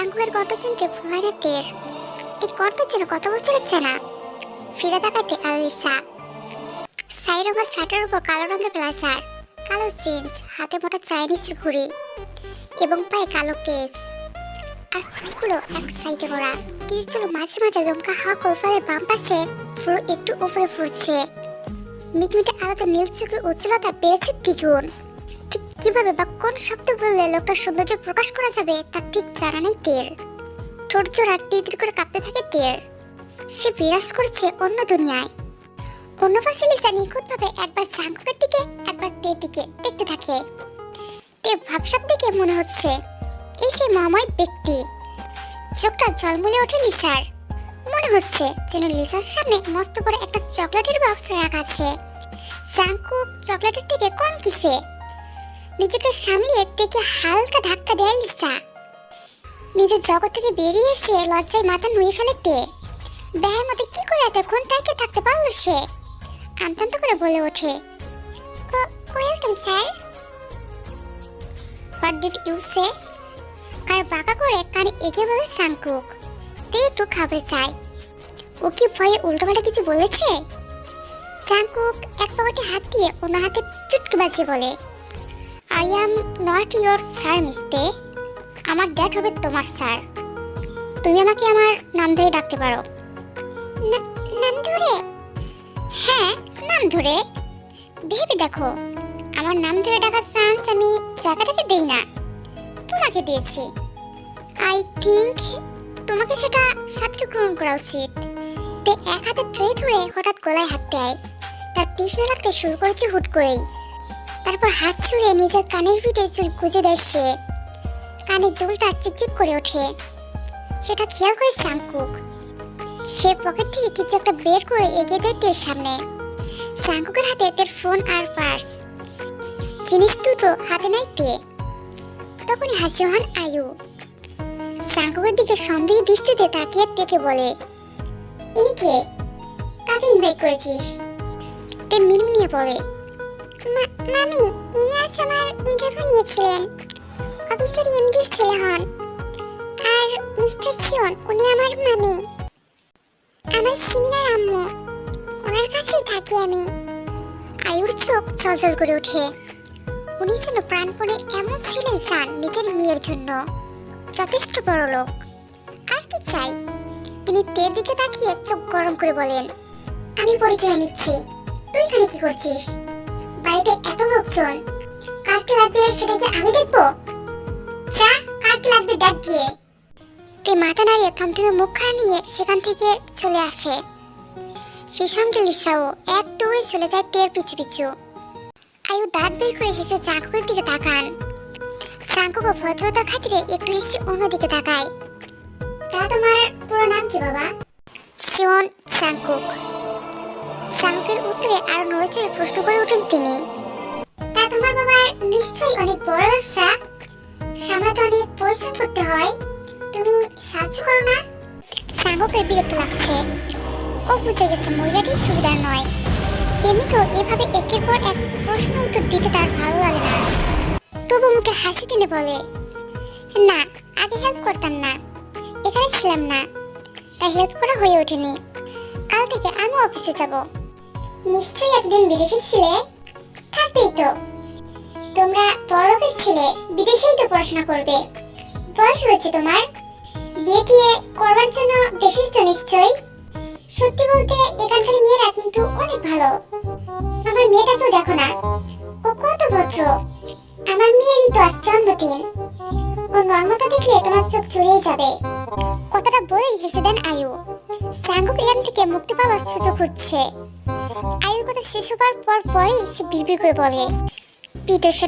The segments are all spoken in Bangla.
কণ্ঠ শুনতে ভুয়ারে তীর। এই ছিল কত বছরের চেনা? ফিরে তাকাতে আলিসা। সাই রঙের শার্টের উপর কালো রঙের ব্লাজার কালো জিন্স হাতে মোটা চাইনিজ ঘুড়ি এবং পায়ে কালো কেস। আর চুলগুলো এক সাইডে করা কিছু চুল মাঝে মাঝে লম্কা হাওয়া কোফালে বাম পাশে পুরো একটু উপরে ফুটছে মিটমিটে আলাদা নীল চোখের উজ্জ্বলতা বেড়েছে দ্বিগুণ। কীভাবে বা কোন শব্দ বললে লোকটার সৌন্দর্য প্রকাশ করা যাবে তা ঠিক জানা নেই তের ঠোঁট জোড়া তীর করে কাঁপতে থাকে তের সে বিরাজ করছে অন্য দুনিয়ায়। অন্য পাশে লিসা নিখুঁতভাবে একবার জাঙ্কুকের দিকে, একবার তের দিকে দেখতে থাকে। তের ভাবসাব দেখে মনে হচ্ছে এই সেই মহাময় ব্যক্তি। চোখটা জলমলে ওঠে লিসার। মনে হচ্ছে যেন লিসার সামনে মস্ত করে একটা চকলেটের বক্স রাখা আছে। জাঙ্কুক চকলেটের থেকে কম কিসে? নিজেকে সামলিয়ে দেখে হালকা ধাক্কা দেয় লিসা। নিজের জগৎ থেকে বেরিয়ে এসে লজ্জায় মাথা নুয়ে ফেলে তে। ব্যয়ের মধ্যে কি করে এতক্ষণ তাকে থাকতে পারল সে? আমতান্ত করে বলে ওঠে welcome sir? What did you say? আর বাঁকা করে কানে এগিয়ে বলে সাংকুক। তে একটু খাবার চায় ও কি ভয়ে উল্টোপাল্টা কিছু বলেছে? সাংকুক, এক পকেটে হাত দিয়ে অন্য হাতে চুটকে বাজিয়ে বলে অ্যাম নট ইয়োর স্যার মিস্তে আমার ড্যাড হবে তোমার স্যার তুমি আমাকে আমার নাম ধরে ডাকতে পারো নাম ধরে হ্যাঁ নাম ধরে ভেবে দেখো আমার নাম ধরে ডাকার চান্স আমি জায়গা থেকে দেই না তোমাকে দিয়েছি আই থিংক তোমাকে সেটা সাথে গ্রহণ করা উচিত তে এক হাতে ট্রে ধরে হঠাৎ গলায় হাত দেয় তার তৃষ্ণা লাগতে শুরু করেছে হুট করেই। তারপর হাত ছুঁড়ে নিজের কানের পিঠে চুল গুজে দেয় সে। কানের দুলটা চিকচিক করে ওঠে। সেটা খেয়াল করে সাংকুক সে পকেট থেকে কিছু একটা বের করে এগিয়ে দেয় তের সামনে। সাংকুকের হাতে তের ফোন আর পার্স। জিনিস দুটো হাতে নাই তে। তখনই হাসি হন আয়ু। সাংকুকের দিকে সন্দেহ দৃষ্টিতে তাকিয়ে তেকে বলে, ইনি কে? কাকে ইনভাইট করেছিস? তে মিনমিনিয়ে বলে মামি, ইনি আজ আমার ইন্টারভিউ নিয়েছিলেন। অফিসের এমডির ছেলে হন। আর মিস্টার চিয়ন উনি আমার মামি। আমার সিমিনার আম্মু। ওনার কাছেই থাকি আমি। আয়ুর চোখ চলচল করে ওঠে। উনি যেন প্রাণপণে এমন ছেলেই চান নিজের মেয়ের জন্য। যথেষ্ট বড় লোক। আর কি চাই? তিনি তের দিকে তাকিয়ে চোখ গরম করে বলেন, আমি পরিচয় নিচ্ছি। তুই এখানে কি করছিস? বাড়িতে এত লোকজন? কারকে লাগবে সেটাকে আমি দেখব? যা কারকে লাগবে দেখ গিয়ে। তে মাথা নাড়িয়ে থমথমে মুখখানা নিয়ে সেখান থেকে চলে আসে। সেই সঙ্গে লিসাও এক দৌড়ে চলে যায় তের পিছু পিছু। আয়ু দাঁত বের করে হেসে চাঙ্কুকের দিকে তাকান। চাঙ্কুক ভদ্রতার খাতিরে একটু হেসে অন্যদিকে তাকায়। তা তোমার পুরো নাম কি বাবা? সিওন চাঙ্কুক চাঙ্কুকের উত্তরে আরও নড়েচড়ে প্রশ্ন করে ওঠেন তিনি। তা তোমার বাবার নিশ্চয়ই অনেক বড় ব্যবসা। সামলাতে অনেক পরিশ্রম করতে হয়। তুমি সাহায্য করো না? চাঙ্কুকের বিরক্ত লাগছে। ও বুঝে গেছে মহিলাটি সুবিধা নয়। এমনিতেও এভাবে একের পর এক প্রশ্ন উত্তর দিতে তার ভালো লাগে না। তবু মুখে হাসি টেনে বলে, না, আগে হেল্প করতাম না। এখানে ছিলাম না। তাই হেল্প করা হয়ে ওঠেনি। কাল থেকে আমি অফিসে যাব। নিশ্চয়ই একদিন বিদেশে ছিলে? থাকবেই তো। তোমরা বড়লোকের ছিলে, বিদেশেই তো পড়াশোনা করবে। বয়স হয়েছে তোমার। বিয়ে টিয়ে করবার জন্য দেশে এসছো নিশ্চয়ই। সত্যি বলতে, এখানকার মেয়েরা কিন্তু অনেক ভালো। আমার মেয়েটাকেও দেখো না। ও কত ভদ্র। আমার মেয়েরই তো আজ জন্মদিন। ও নর্মতা দেখলে তোমার চোখ জুড়িয়ে যাবে। কথাটা বলেই হেসে দেন আয়ু। সাঙ্গুক থেকে মুক্তি পাওয়ার সুযোগ হচ্ছে। আয়ুর কথা শেষ হবার পর পরেই সে বিড়বিড় করে বলে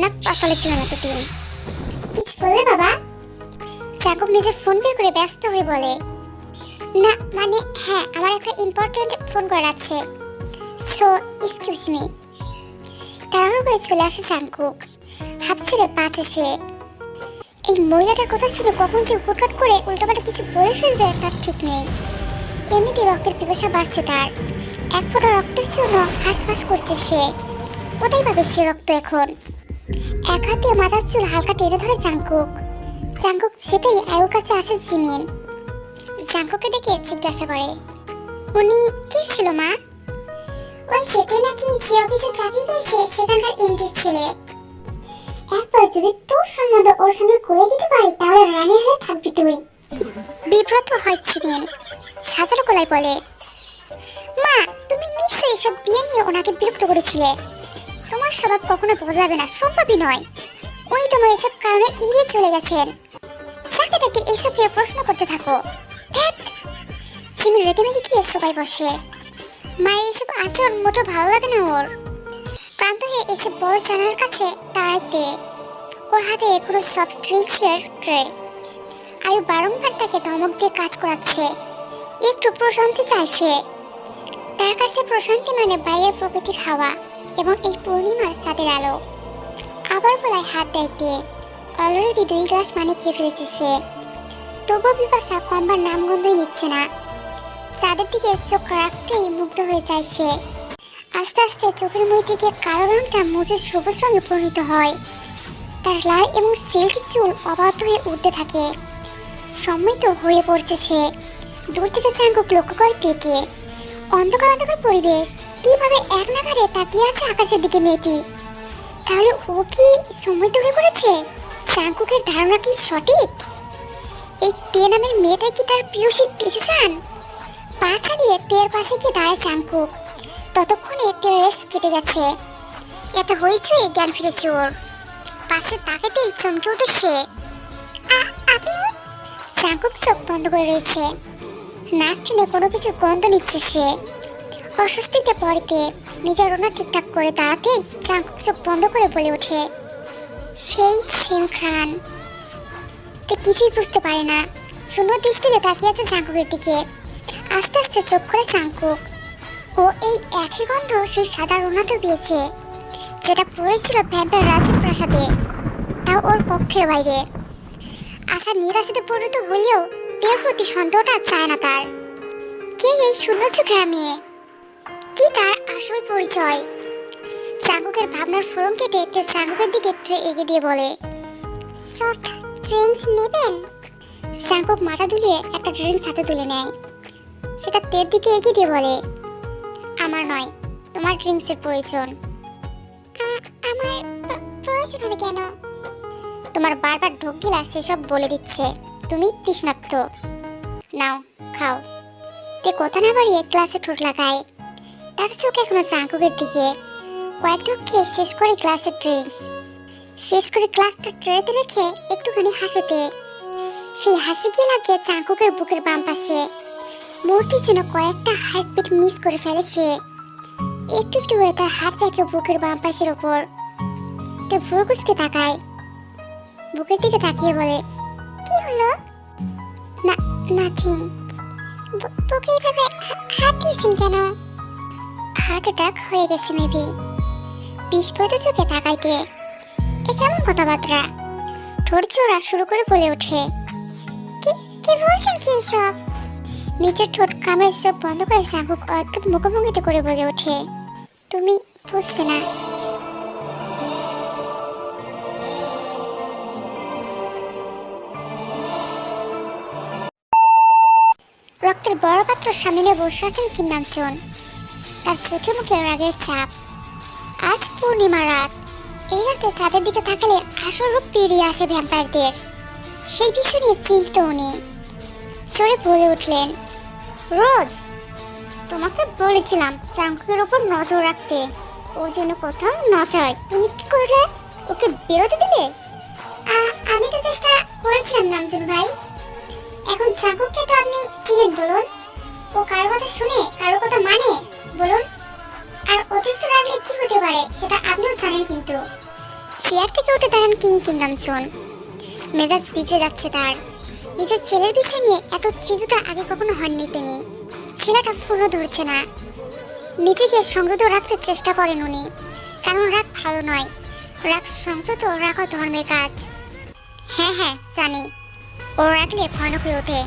না পাতালে ছিল না দিন কিছু বললে বাবা? সাঙ্গুক নিজের ফোন বের করে ব্যস্ত হয়ে বলে, না মানে হ্যাঁ আমার একটা ইম্পর্টেন্ট ফোন করা আছে। সো এক্সকিউজ মি তাড়াহুড়ো করে চলে আসে সাংকুক হাত ছেড়ে পাচ্ছে সে এই মহিলাটার কথা শুনে কখন যে হুটহাট করে উল্টোপাল্টা কিছু বলে ফেলবে তার ঠিক নেই। এমনিতে রক্তের পিপাসা বাড়ছে তার। এক ফোঁটা রক্তের জন্য হাসফাস করছে সে। কোথায় পাবে সে রক্ত এখন? এক হাতে মাথার চুল হালকা টেনে ধরে জাঙ্কুক জাঙ্কুক সেটাই আয়ুর কাছে আসে জিমিন। জাঙ্কুকে দেখে জিজ্ঞাসা করে, উনি কি ছিল মা? ওই সেটাই নাকি যে অফিসে চাকরি পেয়েছে সেখানকার এমডি ছেলে। একবার যদি তোর সম্বন্ধ ওর সঙ্গে করে দিতে পারি, তাহলে রানী হয়ে থাকবি তুই। বিব্রত হয় জিমিন সাজালো গলায় বলে মা তুমি নিশ্চয়ই এসব বিয়ে নিয়ে ওনাকে বিরক্ত করেছিলে। তোমার স্বভাব কখনো বদলাবে না, সম্ভবই নয়। উনি তোমার এসব কারণে চলে গেছেন। তাকে এসব নিয়ে প্রশ্ন করতে থাকো। বসে? মায়ের এসব আচরণ মোটো ভালো লাগে না ওর। প্রান্ত হয়ে এসে বড় জানার কাছে দাঁড়াইতে ওর হাতে এখনও সফট ড্রিঙ্কসের ট্রে আয়ু বারংবার তাকে ধমক দিয়ে কাজ করাচ্ছে। একটু প্রশান্তি চাইছে তার কাছে প্রশান্তি মানে বাইরের প্রকৃতির হাওয়া এবং এই পূর্ণিমার চাঁদের আলো। আবার গলায় হাত দেয়তে অলরেডি দুই গ্লাস পানি খেয়ে ফেলেছে সে। তবুও বিপাশা কমবার নামগন্ধই নিচ্ছে না। চাঁদের দিকে চোখ রাখতেই মুগ্ধ হয়ে যায় সে। আস্তে আস্তে চোখের মুখ থেকে কালো রঙটা মুছে সবুজ রঙে পরিণত হয়। তার লাল এবং সিল্কি চুল অবাধ্য হয়ে উঠতে থাকে। সম্মিত হয়ে পড়ছে সে। দূর থেকে চাঙ্কুক লক্ষ্য করে থেকে অন্ধকার অন্ধকার পরিবেশ। কীভাবে এক নাগারে তাকিয়ে আছে আকাশের দিকে মেয়েটি? তাহলে ও কি সমৃদ্ধ হয়ে পড়েছে? চাঙ্কুকের ধারণা কি সঠিক? এই তে নামের মেয়েটাই কি তার প্রিয়সী তেজসান পা চালিয়ে তের পাশে গিয়ে দাঁড়ায় চাঙ্কুক ততক্ষণে তের রেস কেটে গেছে। এত হয়েছে, জ্ঞান ফিরেছে ওর। পাশে তাকাতেই চমকে উঠে সে। "আ- আপনি? চাঙ্কুক চোখ বন্ধ করে রয়েছে। নাক টেনে কোনো কিছু গন্ধ নিচ্ছে সে। অস্বস্তিতে পড়তে নিজের ওনা ঠিকঠাক করে দাঁড়াতেই চাঙ্কুক চোখ বন্ধ করে বলে ওঠে। সেই সেম খান তে কিছুই বুঝতে পারে না। শূন্য দৃষ্টিতে তাকিয়ে আছে চাঙ্কুকের দিকে। আস্তে আস্তে চোখ করে চাঙ্কুক ও এই একই গন্ধ সেই সাদা রোনাতেও পেয়েছে, যেটা পড়েছিল ভ্যাম্পের রাজীব প্রাসাদে। তাও ওর কক্ষের বাইরে। আশা নিরাশাতে পরিণত হলেও তের প্রতি সন্দেহটা চায় না তার। কে এই সুন্দর চোখের মেয়ে? কি তার আসল পরিচয়? চাঙ্কুকের ভাবনার ফোরম কেটে তে চাঙ্কুকের দিকে ট্রে এগিয়ে দিয়ে বলে সফট ড্রিঙ্কস নেবেন? চাঙ্কুক মাথা দুলিয়ে একটা ড্রিঙ্কস হাতে তুলে নেয়। সেটা তের দিকে এগিয়ে দিয়ে বলে, আমার নয়, তোমার ড্রিঙ্কসের প্রয়োজন। আমার প্রয়োজন হবে কেন? তোমার বারবার ঢোক গিলা সেসব বলে দিচ্ছে। তুমি তৃষ্ণার্ত নাও, খাও। তে কথা না বাড়িয়ে ক্লাসে ঠোঁট লাগায়। তার চোখ এখনও চাঙ্কুকের দিকে। কয়েক ঢোক খেয়ে শেষ করে ক্লাসের ড্রিঙ্কস শেষ করে ক্লাসটা ট্রেতে রেখে একটুখানি হাসিতে। সেই হাসি গিয়ে লাগে চাঙ্কুকের বুকের বাম পাশে। মূর্তি যেন কয়েকটা হার্টবিট মিস করে ফেলেছে। একটু একটু করে তার হাত রাখে বুকের বাম পাশের ওপর। তো ভুরকুচকে তাকায়। বুকের দিকে তাকিয়ে বলে, কি হলো? না নাথিং বুকে এইভাবে হাত দিয়েছেন কেন? হার্ট অ্যাটাক হয়ে গেছে মেবি বিস্ফোরিত চোখে তাকাইতে। এ কেমন কথাবার্তা? ঠোঁট চোরা শুরু করে বলে ওঠে। কি বলছেন কি সব নিজের ঠোঁট কামড়ে চোখ বন্ধ করে চাকুক অদ্ভুত মুখভঙ্গিতে করে বলে ওঠে। তুমি বুঝবে না। বড় পাত্র সামনে বসে আছেন কিম নামচন? তার চোখে মুখে রাগের চাপ। আজ পূর্ণিমা রাত। এই রাতে চাঁদের দিকে তাকালে আসল রূপ পেরিয়ে আসে ভ্যাম্পায়ারদের। সেই বিষয় নিয়ে চিন্তিত উনি। চড়ে বলে উঠলেন, রোজ, তোমাকে বলেছিলাম চাঙ্কুকের ওপর নজর রাখতে। ও যেন কোথাও নচয় তুমি কি করলে? ওকে বেরোতে দিলে? আমি তো চেষ্টা করেছিলাম নামজুন ভাই। এখন চাঙ্কুককে তো আপনি চিনেন, বলুন। ও কারও কথা শুনে, কারও কথা মানে বলুন। আর অতিরিক্ত রাগলে কি হতে পারে, সেটা আপনিও জানেন কিন্তু। চেয়ার থেকে উঠে দাঁড়ান কিং কিম নামচুন মেজাজ বিগড়ে যাচ্ছে তার। নিজের ছেলের বিষয় নিয়ে এত চিন্তিত আগে কখনো হননি তিনি। ছেলেটা ফোনও ধরছে না। নিজেকে সংযত রাখতে চেষ্টা করেন উনি। কারণ রাগ ভালো নয়। রাগ সংযত রাখা ধর্মের কাজ। হ্যাঁ হ্যাঁ জানি। ও রাখলে ভয়ানক হয়ে ওঠে।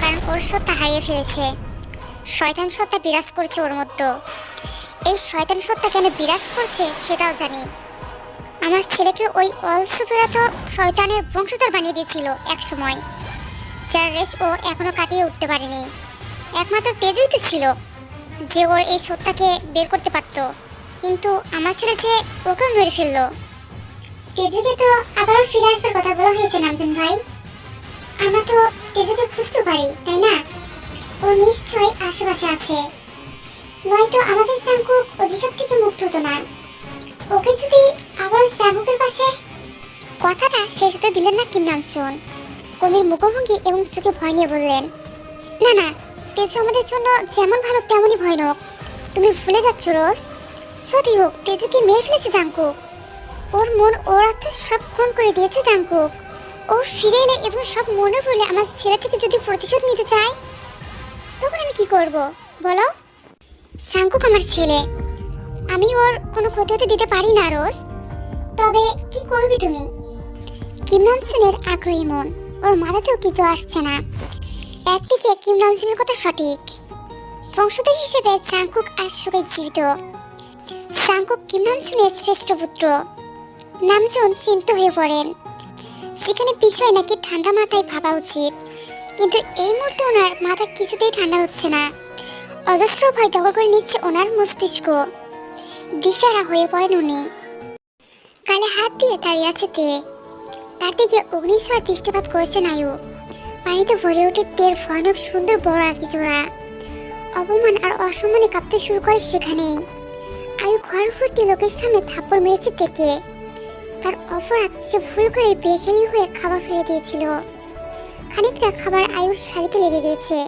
কারণ ওর সত্তা হারিয়ে ফেলেছে। শয়তান সত্তা বিরাজ করছে ওর মধ্যে। এই শয়তান সত্তা কেন বিরাজ করছে সেটাও জানি। আমার ছেলেকে ওই অলসুপেরা তো শয়তানের বংশধর বানিয়ে দিয়েছিল এক সময় যার রেশ ও এখনও কাটিয়ে উঠতে পারেনি। একমাত্র তেজই তো ছিল যে ওর এই সত্যাকে বের করতে পারতো। কিন্তু আমার ছেলে যে ওকেও মেরে ফেলল। তেজুকে তো আবারও ফিরে আসবার কথা বলা হয়েছে নামজন ভাই। আমরা তো তেজুকে খুঁজতে পারি, তাই না? ও নিশ্চয়ই আশেপাশে আছে। নয়তো আমাদের চাঙ্কুক অভিশাপ থেকে মুক্ত হতো না। ওকে যদি আবার চাঙ্কুকের পাশে? কথাটা শেষ হতে দিলেন না কিম নামসুন কবির মুখভঙ্গি এবং চোখে ভয় নিয়ে বললেন, না না, তেজু আমাদের জন্য যেমন ভালো তেমনই ভয়ানক। তুমি ভুলে যাচ্ছ রোজ। যদি হোক, তেজুকে মেরে ফেলেছে জাঙ্কুক। ওর মন, ওর আত্মা সব খুন করে দিয়েছে জাঙ্কুক। ও ফিরে এলে এবং সব মনে বলে আমার ছেলে থেকে যদি প্রতিশোধ নিতে চায়, তখন আমি কি করব? বলো? শাঙ্কুক আমার ছেলে। আমি ওর কোনো ক্ষতি হতে দিতে পারি না, রোজ। তবে কি করবি তুমি? কিম আগ্রহী মন। ওর মাথাতেও কিছু আসছে না। একদিকে কিম কথা সঠিক। বংশধর হিসেবে জাঙ্কুক আর সুখে জীবিত। জাঙ্কুক কিম নমসুনের শ্রেষ্ঠ পুত্র। নামজন চিন্ত হয়ে পড়েন। সেখানে বিষয় নাকি ঠান্ডা মাথায় ভাবা উচিত। কিন্তু এই মুহূর্তে ওনার মাথা কিছুতেই ঠান্ডা হচ্ছে না। অজস্র ভয় দখল করে নিচ্ছে ওনার মস্তিষ্ক। দিশারা হয়ে পড়েন উনি। কালে হাত দিয়ে দাঁড়িয়ে আছে তে। তার দিকে অগ্নিশ্বর দৃষ্টিপাত করেছে নায়ু। পানিতে ভরে ওঠে তের ভয়ানক সুন্দর বড় আঁকি জোড়া। অপমান আর অসম্মানে কাঁপতে শুরু করে সেখানেই। আয়ু ঘর ভর্তি লোকের সামনে থাপ্পড় মেরেছে তেকে। তার অপরাধ সে ভুল করে বেখেলি হয়ে খাবার ফেলে দিয়েছিল। খানিকটা খাবার আয়ুষ শাড়িতে লেগে গেছে।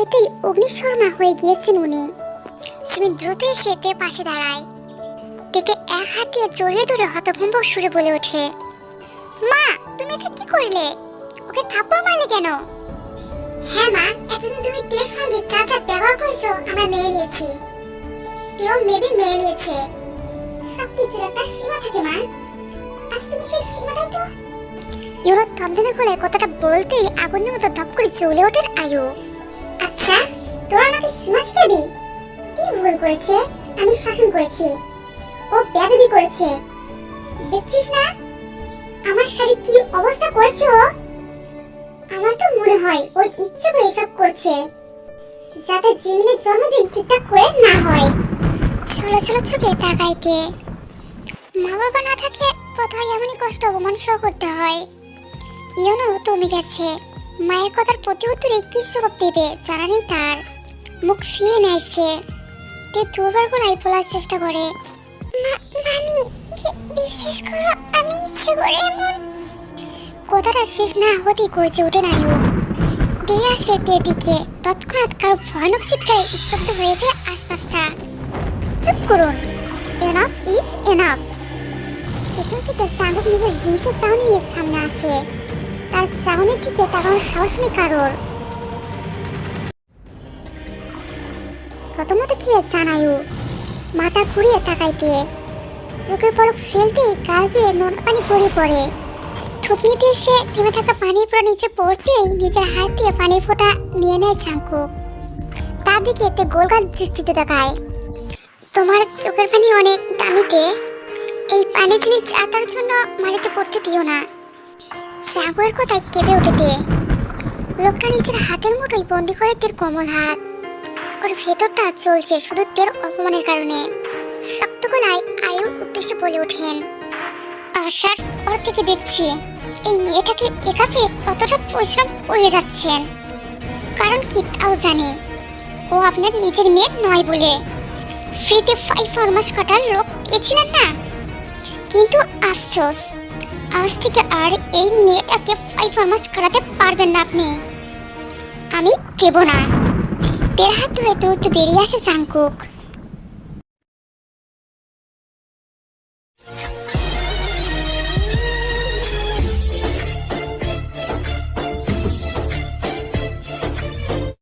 এতেই অগ্নিশর্মা হয়ে গিয়েছেন উনি। সিমি দ্রুত এসে তে পাশে দাঁড়ায়। তেকে এক হাত দিয়ে জড়িয়ে ধরে হতভম্ব সুরে বলে ওঠে, মা, তুমি এটা কি করলে? ওকে থাপ্পড় মারলে কেন? হ্যাঁ মা, এতদিন তুমি তের সঙ্গে যা যা ব্যবহার করেছ, আমরা মেনে নিয়েছি। তেও মেবি মেনে নিয়েছে। সবকিছুর একটা সীমা থাকে মা। আজ তুমি সেই সীমাটাই তো। ইউরো থমথমে করে কথাটা বলতেই আগুনের মতো ধপ করে জ্বলে ওঠেন আয়ু। আচ্ছা তোরা আমাকে সীমা শিখাবি? কি ভুল করেছে? আমি শাসন করেছি। ও বেয়াদবি করেছে। দেখছিস না? আমার শাড়ি কি অবস্থা করেছে ও? আমার তো মনে হয় ওই ইচ্ছে করে এসব করছে। যাতে জিমিনের জন্মদিন ঠিকঠাক করে না হয়। ছোলো ছোলো চোখে তাকাইতে। মা বাবা না থাকলে কোথায় এমনই কষ্ট অপমান সহ করতে হয়। ইয়নো, তুমি গেছে। মায়ের কথার প্রতি উত্তরে কি জবাব দেবে, জানা নেই তার। মুখ ফিরিয়ে নেয় সে। তে দুর্বার বলার চেষ্টা করে। মামি বিশেষ করো, আমি ইচ্ছে কথাটা শেষ না হতেই গর্জে ওঠে নায়ু দিয়ে আসে দিকে, তৎক্ষণাৎ কারও ভয়ানক চিৎকারে স্তব্ধ হয়ে যায় আশপাশটা। করুন। এনাফ ইজ এনাফ পেছন থেকে চাঁদক নিজের হিংসা চাউনি নিয়ে সামনে আসে। তার চাউনির দিকে তাকানোর সাহস নেই কারোর। প্রথমত খেয়ে জানায়ু মাথা ঘুরিয়ে তাকাইতে। চোখের পলক ফেলতেই গাল দিয়ে নোনা পানি গড়িয়ে পড়ে। থুতনিতে এসে থেমে থাকা পানির পর নিচে পড়তেই নিজের হাত দিয়ে পানি ফোঁটা নিয়ে নেয় চাঙ্কুক তার দিকে একটি গোলগাল দৃষ্টিতে তাকায়। তোমার চোখের পানি অনেক দামিতে। এই পানি জিনিস চাতার জন্য মাটিতে পড়তে দিও না। চাকুয়ের কথায় কেঁপে উঠেতে। লোকটা নিজের হাতের মুঠোই বন্দি করে তের কোমল হাত। ওর ভেতরটা চলছে শুধু তের অপমানের কারণে। শক্ত গলায় আয়ুর উদ্দেশ্যে বলে ওঠেন, আশার ওর থেকে দেখছি এই মেয়েটাকে একাপে কতটা পরিশ্রম করে যাচ্ছেন। কারণ কি তাও জানি। ও আপনার নিজের মেয়ে নয় বলে। ফ্রিতে ফাইভ ফরমাস কাটার লোক পেয়েছিলেন না? কিন্তু আফসোস, আজ থেকে আর এই মেয়েটাকে ফাইভ ফরমাস করাতে পারবেন না আপনি। আমি দেব না। দেড় হাত ধরে দ্রুত বেরিয়ে আসে চাঙ্কুক